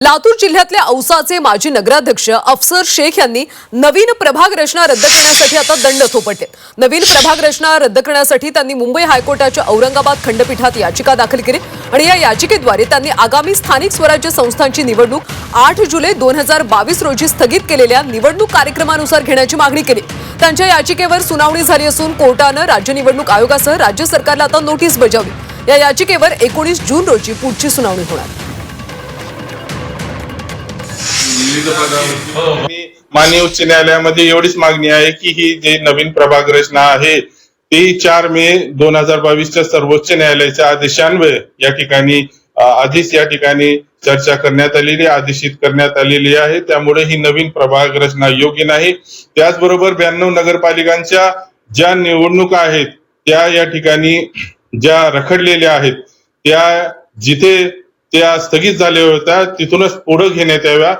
लातूर जिल्ह्यातल्या औसाचे माजी नगराध्यक्ष अफसर शेख यांनी नवीन प्रभाग रचना रद्द करण्यासाठी आता दंड थोपटले नवीन प्रभाग रचना रद्द करण्यासाठी त्यांनी मुंबई हायकोर्टाच्या औरंगाबाद खंडपीठात याचिका दाखल केली आणि या याचिकेद्वारे त्यांनी आगामी स्थानिक स्वराज्य संस्थांची निवडणूक आठ जुलै दोन हजार बावीस रोजी स्थगित केलेल्या निवडणूक कार्यक्रमानुसार घेण्याची मागणी केली. त्यांच्या याचिकेवर सुनावणी झाली असून कोर्टानं राज्य निवडणूक आयोगासह राज्य सरकारला आता नोटीस बजावली. या याचिकेवर एकोणीस जून रोजी पुढची सुनावणी होणार. माननीय उच्च न्यायालयामध्ये एवढीच मागणी आहे की ही जी नवीन प्रभाग रचना आहे ती चार मे दोन हजार बावीसच्या सर्वोच्च न्यायालयाच्या आदेशान्वये या ठिकाणी आधीच या ठिकाणी चर्चा करण्यात आलेली आदेशित करण्यात आलेली आहे. त्यामुळे ही नवीन प्रभाग रचना योग्य नाही. त्याचबरोबर ब्याण्णव नगरपालिकांच्या ज्या निवडणुका आहेत त्या या ठिकाणी ज्या रखडलेल्या आहेत त्या जिथे त्या स्थगित झाल्या होत्या तिथूनच पुढे घेण्यात याव्या.